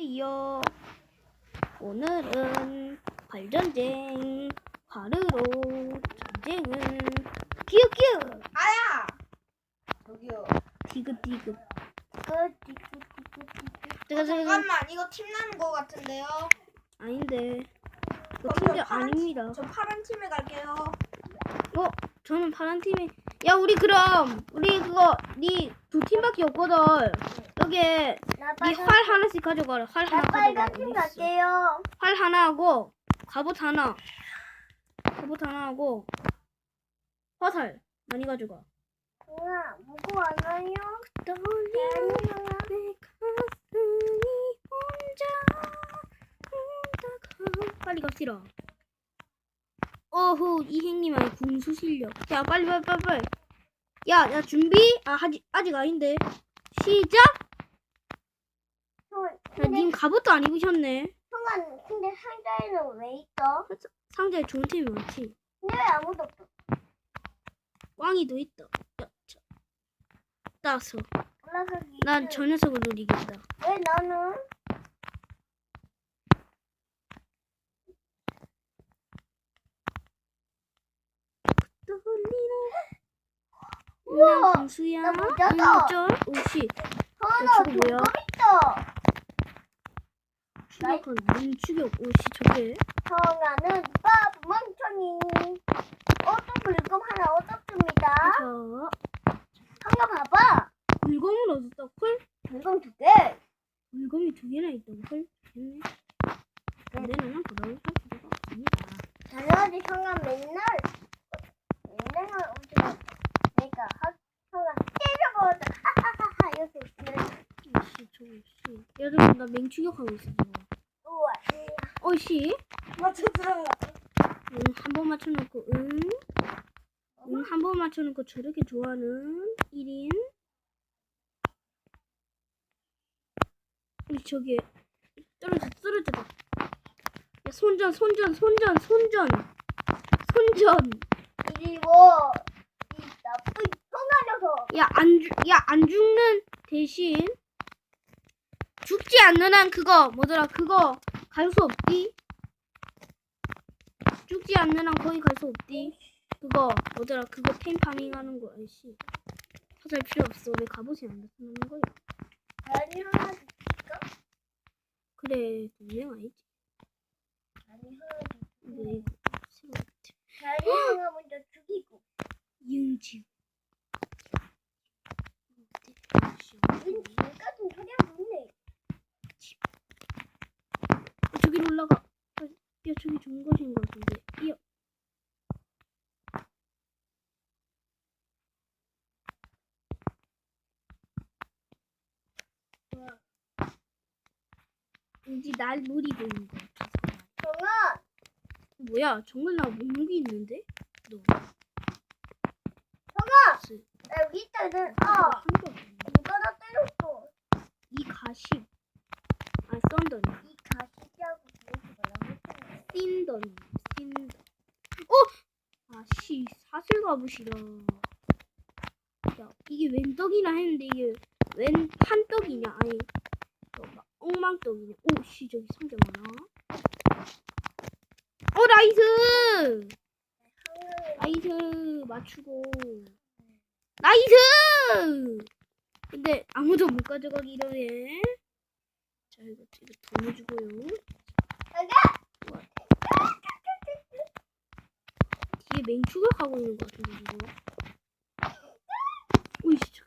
이어 오늘은 발전쟁 화르로 전쟁은 기웃기웃 아야! 저기요. 디귿디귿 어, 제가 지금 잠깐만, 이거 팀 나는 거 같은데요? 아닌데 저 팀들 아닙니다 저 파란 팀에 갈게요. 어 저는 파란 팀이 야 우리 그럼 우리 그거 니두 팀밖에 없거든. 여기 나니활 하나씩 가져가라. 활 나 하나 빨간 가져가 팀 어디 있어? 갈게요. 활 하나 하고 갑옷 하나. 갑옷 하나 하고 화살 많이 가져가. 누나, 무고 안 가요? 떨리는 내 가슴이 혼자 혼자가. 빨리 갑시다 어후 이행님의 궁수 실력 자 빨리 빨리 빨리 빨리 야 야 준비 아 아직 아직 아닌데 시작 형, 야님 갑옷도 안 입으셨네 형아, 근데 상자에는 왜 있어? 상자에 좋은 템이 많지 근데 왜 아무도 없어? 꽝이도 있다 야, 자. 따서 올라가기. 난 저 녀석을 노리겠다 왜 나는? 우와, 어쩔 오씨. 형아, 저거 뭐야? 조금. 추격한 눈 추격. 오씨 저게? 형아는 바보 멍청이. 어떤 물건 하나 얻었습니다. 자 형아 봐봐. 물건을 얻었다 헐 물건 두 개. 물건이 두 개나 있다고? 헐 좋네. 내는 보다는 할 수가 없습니다. 당연하지 맨날 맨날 오지마 내가 하, 형아 때려버렸다 하하하하 이렇게 웃으면 오씨 저씨 여러분 나 맹추격하고 있어 지금 우와 오씨. 맞춰주라. 응한 번 맞춰놓고 응 응한 번 맞춰놓고 저렇게 좋아하는 1인. 우리 저기 떨어져 떨어져다 야 손전 손전 손전 손전. 손전. 이리고 이 나쁜 형아 녀석 야안야안 죽는 대신 죽지 않는 한 그거 뭐더라? 그거 갈 수 없디? 죽지 않는 한 거기 갈 수 없디? 그거 뭐더라? 그거 템 파밍하는 거 아이씨. 화살 필요 없어. 왜 갑옷이 안 나타나는 거야? 아니 형아 그래 유행 아니지. 아니 형아 근데 이거 싫어 아니 형아 먼저 죽이고. 이응지 은 지금까지 소리야 묻네 저기로 올라가 야 저기 좋은 곳인 것 같은데 이어. 왠지 날것 같아 형아 뭐야? 정말 나 목록이 있는데? 너. 무슨 나 있다는 아 없네. 누가 나 때렸어? 이 가십 아 썬더니 이 가시하고 그러지 말라고 했잖아 씬더니 씬더 어? 아씨 사슬 가부시라. 야 이게 웬 떡이나 했는데 이게 웬 판떡이냐? 아니 엉망떡이냐 오씨 저기 상자 많아. 어 나이스 나이스 맞추고. 나이스 근데 아무도 못 가져가기 이러네 자 이거 이거 돈 해주고요 뒤에 맹추격하고 있는 것 같은데 지금 오이씨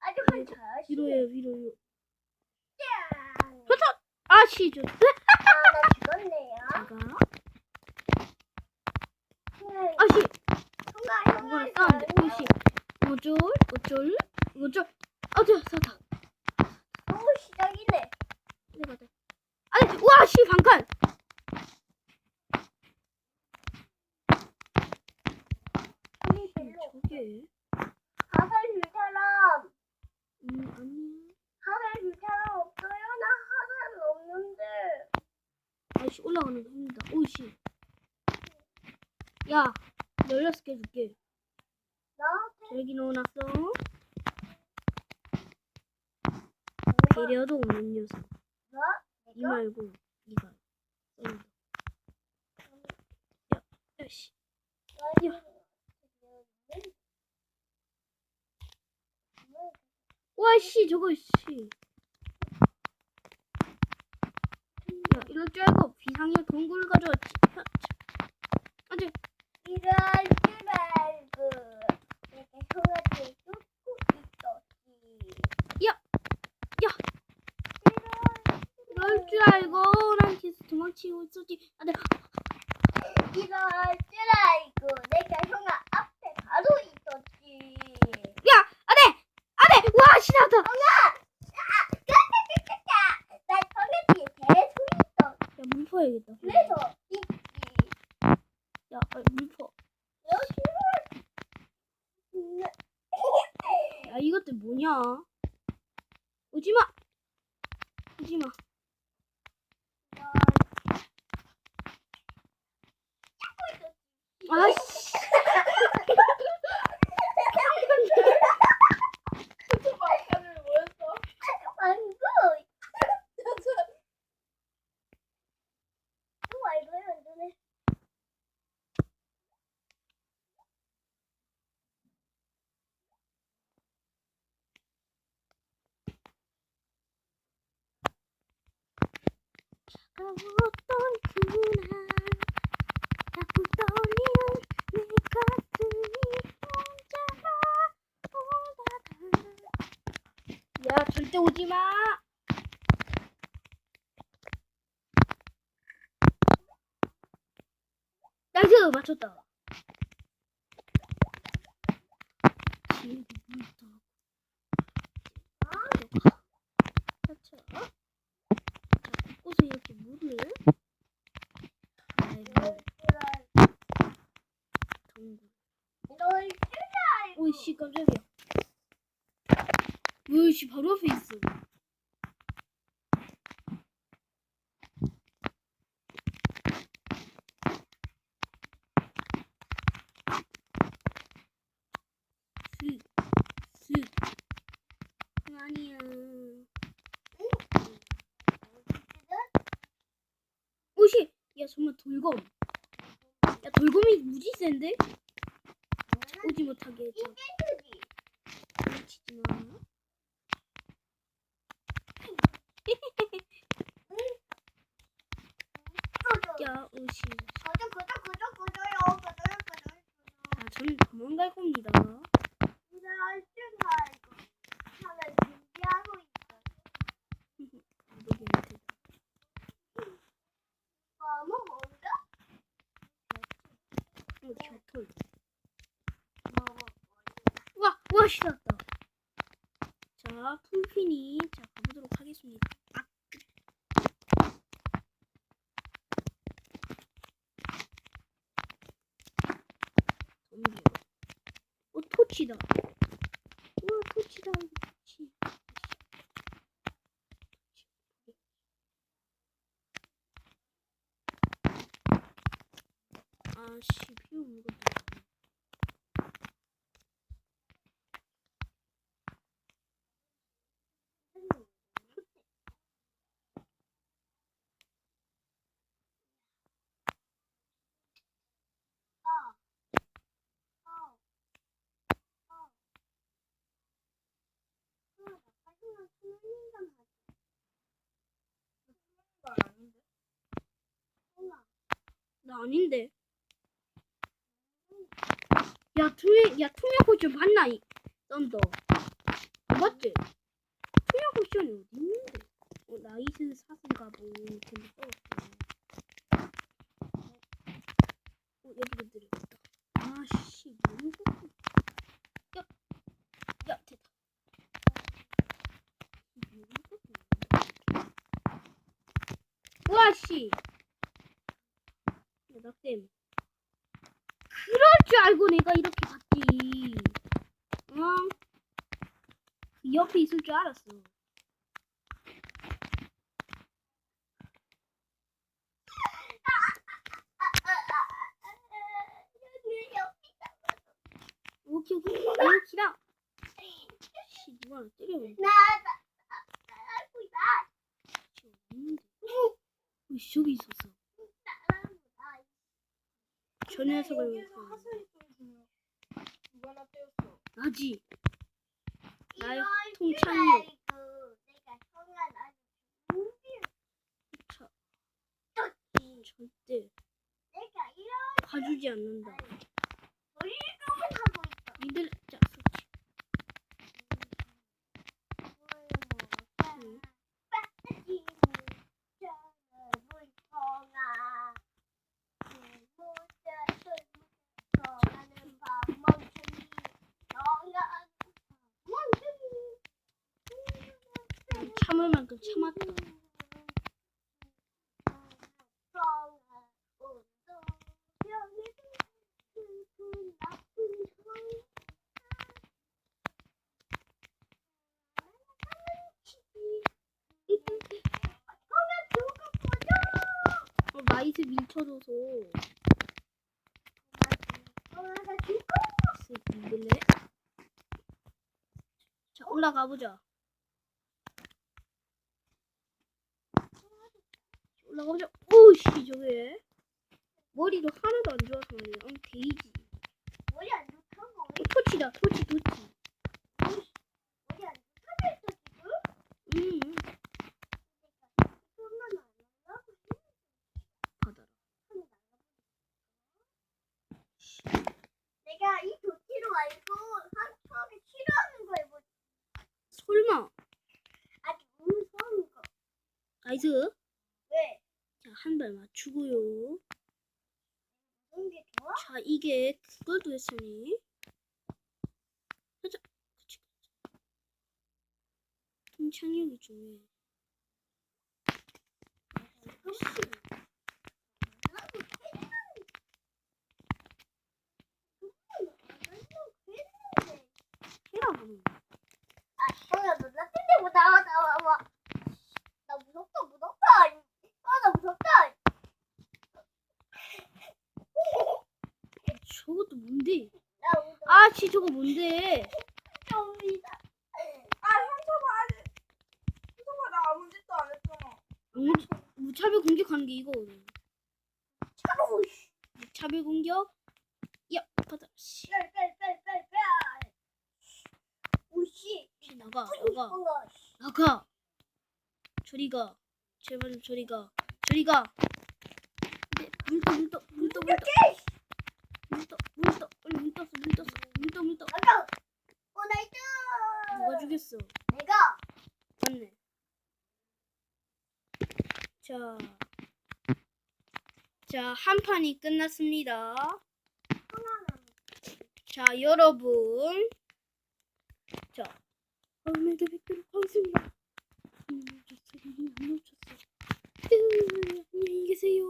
아주 한 자식 위로해 위로요 아씨 저 아나 죽었네요. 제가? 이거를 형아 싸는데 오이씨. 어쩔 어쩔 어쩔 어쩔 싸다. 너무 시작이네 내가 돼 아니 와씨 반칸 아니 별로 저게 화살 줄 사람 음 아니야 화살 줄 사람 없어요? 나 화살은 없는데 아이씨 올라가는 거 힘들다 오이씨 야 16개 줄게 나 여기 넣어놨어 배려도 없는 녀석. 뭐? 이 말고 이가. 응. 야, 야 씨. 야. 와 씨 저거 씨. 야 이럴 줄 알고 비상용 동굴 가져왔지. 줄 알고 내가 소라를 쫓고 있었지. 야, 야. 이럴 줄 알고 난 계속 도망치고 있었지. 안돼. 이럴 줄 알고 내가 형아 앞에 바로 있었지. 야 안돼 안돼. 와 신나다. 나 저기 뒤에 계속 있어. 야 물퍼야겠다. 그래서. 야 아, 물퍼. 야 이것들 뭐냐? 오지마. 오지마. 아씨. 왕구. 또 알고요, 눈에. 차가웠던 그날 자꾸 떠올리는 내 가슴이 혼자가 오다가 야 절대 오지마. 나이스 맞췄다 지금 물다 차차 자, 곳곳에 이렇게 물을 아이고 동굴 이럴 줄 알고. 오이씨 깜짝이야. 오이씨 바로 앞에 있어. 슥 슥. 아니야. 오이씨. 야 정말 돌검. 야 돌검이 무지 센데? 오지 못하게 해줘. 먹어. 와, 와, 신났다. 자, 풀핀이. 자, 가보도록 하겠습니다. 아. 어, 토치다. 와, 토치다. 토치. 아씨, 피우는 것도. 없네. 나 아닌데. 야, 투명, 야, 투명 포션 봤나, 이, 썬더. 안 봤지? 투명 포션이 어디 있는데? 어, 나이스 사슴가 뭐, 근데 써왔어. 어, 여기도 들어있다. 아 씨, 너무 좋고. 야, 야, 됐다. 와, 씨. 야, 낙댐. 그럴 줄 알고 내가 이렇게 갔지. 응? 그 옆에 있을 줄 알았어. 오케이. 오케이, 나. 씨, 누가 나 때려. 나, 나? 어, 씨, 저기 있었어. 저 녀석을 나 때렸어? 나지. 나의 했지. 절대 봐주지 않는다. 돌리기만 하고 있어. 니들 자, 그렇지. 응. 빠뜨리는 물통아 무자 나는 밥멍청이 너가 멍청이 난 참을 만큼 참았다. 어, 나이스 밀쳐줘서 이길래. 자 올라가 보자. 올라가 보자. 오씨 저게 머리도 하나도 안 좋아서 말이야. 응 데이지. 머리 안 좋다고 어, 토치다 토치 토치. 머리 안 좋다고 했어 지금? 응 그러면 안 한다고 받아라. 내가 이 도티로 알고 한 처음에 싫어하는 거 해보 설마 아주 무서운 거 나이스. 왜? 자한 발 맞추고요. 자 이게 그걸도 했으니. 가자. 그치 그치. 통창력이 중요해. 나도 괜찮은 해라 그럼. 아, 형아, 너 같은 데고 나와, 나와, 나와. 나 무섭다, 무섭다. 아, 나 무섭다. 저것도 뭔데? 나 무섭다. 아씨 저거 뭔데? 좀이다. 아 현서봐 현서봐 나 아무 짓도 안 했잖아. 무, 무차별 공격하는 게 이거거든. 차로, 씨. 무차별 공격. 야 받아. 씨. 오씨. 씨, 나가 나가. 나가. 저리 가. 제발 좀 저리 가. 저리 가. 네, 물떠 물떠 물떠 물떠 물 떠, 문 떠, 어, 우리 문 떴어, 문 떴어, 문 떠, 문 떠. 아까 어 나이트. 누가 죽였어? 내가. 맞네. 자, 자 한 판이 끝났습니다. 자 여러분, 자 어메드 빅토리 광수입니다. 안 놓쳤어, 안 놓쳤어. 네, 안녕히 계세요.